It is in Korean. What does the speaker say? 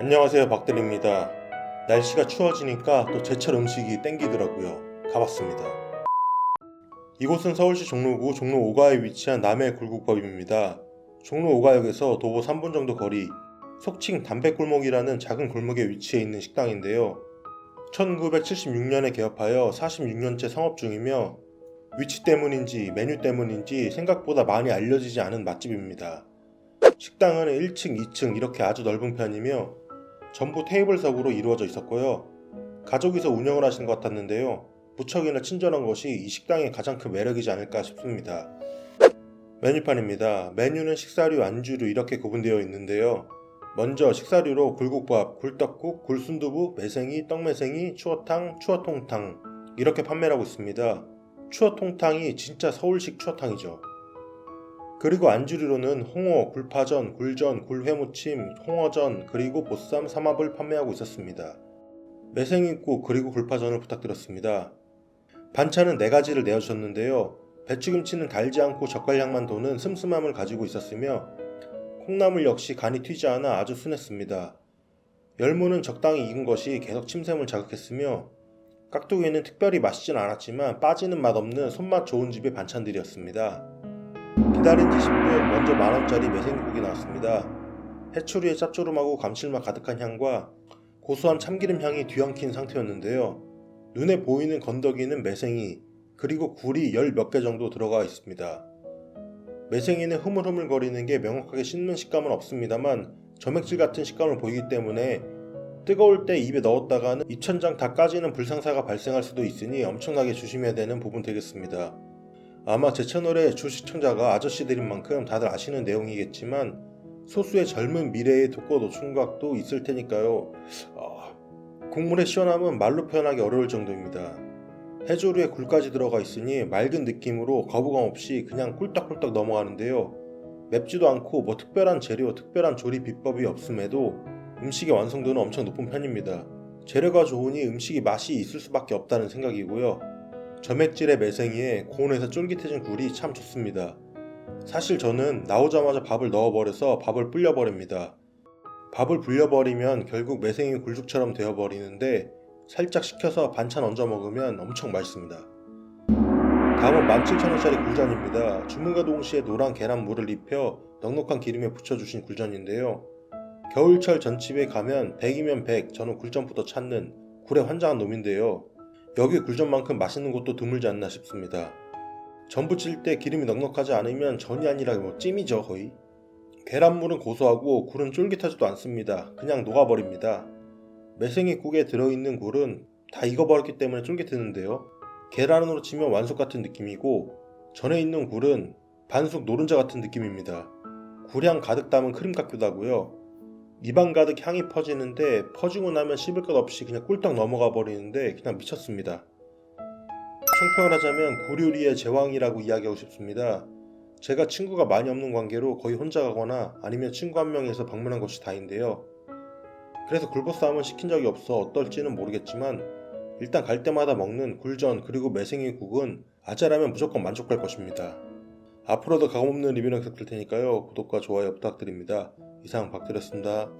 안녕하세요 박대리입니다. 날씨가 추워지니까 또 제철 음식이 땡기더라고요. 가봤습니다. 이곳은 서울시 종로구 종로 5가에 위치한 남해 굴국밥입니다. 종로 5가역에서 도보 3분 정도 거리 속칭 담배골목이라는 작은 골목에 위치해 있는 식당인데요. 1976년에 개업하여 46년째 성업 중이며 위치 때문인지 메뉴 때문인지 생각보다 많이 알려지지 않은 맛집입니다. 식당은 1층, 2층 이렇게 아주 넓은 편이며 전부 테이블석으로 이루어져 있었고요. 가족이서 운영을 하시는 것 같았는데요. 무척이나 친절한 것이 이 식당의 가장 큰 매력이지 않을까 싶습니다. 메뉴판입니다. 메뉴는 식사류, 안주류 이렇게 구분되어 있는데요. 먼저 식사류로 굴국밥, 굴떡국, 굴순두부, 매생이, 떡매생이, 추어탕, 추어통탕 이렇게 판매를 하고 있습니다. 추어통탕이 진짜 서울식 추어탕이죠. 그리고 안주류로는 홍어, 굴파전, 굴전, 굴회무침, 홍어전, 그리고 보쌈, 삼합을 판매하고 있었습니다. 매생이국 그리고 굴파전을 부탁드렸습니다. 반찬은 네 가지를 내어주셨는데요. 배추김치는 달지 않고 젓갈향만 도는 슴슴함을 가지고 있었으며 콩나물 역시 간이 튀지 않아 아주 순했습니다. 열무는 적당히 익은 것이 계속 침샘을 자극했으며 깍두기는 특별히 맛있진 않았지만 빠지는 맛 없는 손맛 좋은 집의 반찬들이었습니다. 기다린 지 10분 먼저 만원짜리 매생이국이 나왔습니다. 해초리의 짭조름하고 감칠맛 가득한 향과 고소한 참기름 향이 뒤엉킨 상태였는데요. 눈에 보이는 건더기는 매생이 그리고 굴이 열 몇 개 정도 들어가 있습니다. 매생이는 흐물흐물거리는 게 명확하게 씹는 식감은 없습니다만 점액질 같은 식감을 보이기 때문에 뜨거울 때 입에 넣었다가는 입천장 다 까지는 불상사가 발생할 수도 있으니 엄청나게 조심해야 되는 부분 되겠습니다. 아마 제 채널의 주시청자가 아저씨들인 만큼 다들 아시는 내용이겠지만 소수의 젊은 미래의 독거 노 충각도 있을 테니까요. 아, 국물의 시원함은 말로 표현하기 어려울 정도입니다. 해조류에 굴까지 들어가 있으니 맑은 느낌으로 거부감 없이 그냥 꿀떡꿀떡 넘어가는데요. 맵지도 않고 뭐 특별한 재료, 특별한 조리 비법이 없음에도 음식의 완성도는 엄청 높은 편입니다. 재료가 좋으니 음식이 맛이 있을 수밖에 없다는 생각이고요. 점액질의 매생이에 고온에서 쫄깃해진 굴이 참 좋습니다. 사실 저는 나오자마자 밥을 넣어버려서 밥을 불려버립니다. 밥을 불려버리면 결국 매생이 굴죽처럼 되어버리는데 살짝 식혀서 반찬 얹어 먹으면 엄청 맛있습니다. 다음은 17,000원짜리 굴전입니다. 주문과 동시에 노란 계란물을 입혀 넉넉한 기름에 부쳐주신 굴전인데요. 겨울철 전집에 가면 100이면 100, 저는 굴전부터 찾는 굴에 환장한 놈인데요. 여기 굴전만큼 맛있는 곳도 드물지 않나 싶습니다. 전 부 칠 때 기름이 넉넉하지 않으면 전이 아니라 뭐 찜이죠 거의. 계란물은 고소하고 굴은 쫄깃하지도 않습니다. 그냥 녹아버립니다. 매생이 국에 들어있는 굴은 다 익어버렸기 때문에 쫄깃했는데요. 계란으로 치면 완숙 같은 느낌이고 전에 있는 굴은 반숙 노른자 같은 느낌입니다. 굴향 가득 담은 크림 같기도 하고요. 입안 가득 향이 퍼지는데 퍼지고 나면 씹을 것 없이 그냥 꿀떡 넘어가 버리는데 그냥 미쳤습니다. 총평을 하자면 구류리의 제왕이라고 이야기하고 싶습니다. 제가 친구가 많이 없는 관계로 거의 혼자 가거나 아니면 친구 한 명에서 방문한 것이 다인데요. 그래서 굴보쌈은 시킨 적이 없어 어떨지는 모르겠지만 일단 갈 때마다 먹는 굴전 그리고 매생이 국은 아재라면 무조건 만족할 것입니다. 앞으로도 가감없는 리뷰를 계속 들 테니까요. 구독과 좋아요 부탁드립니다. 이상 박드렸습니다.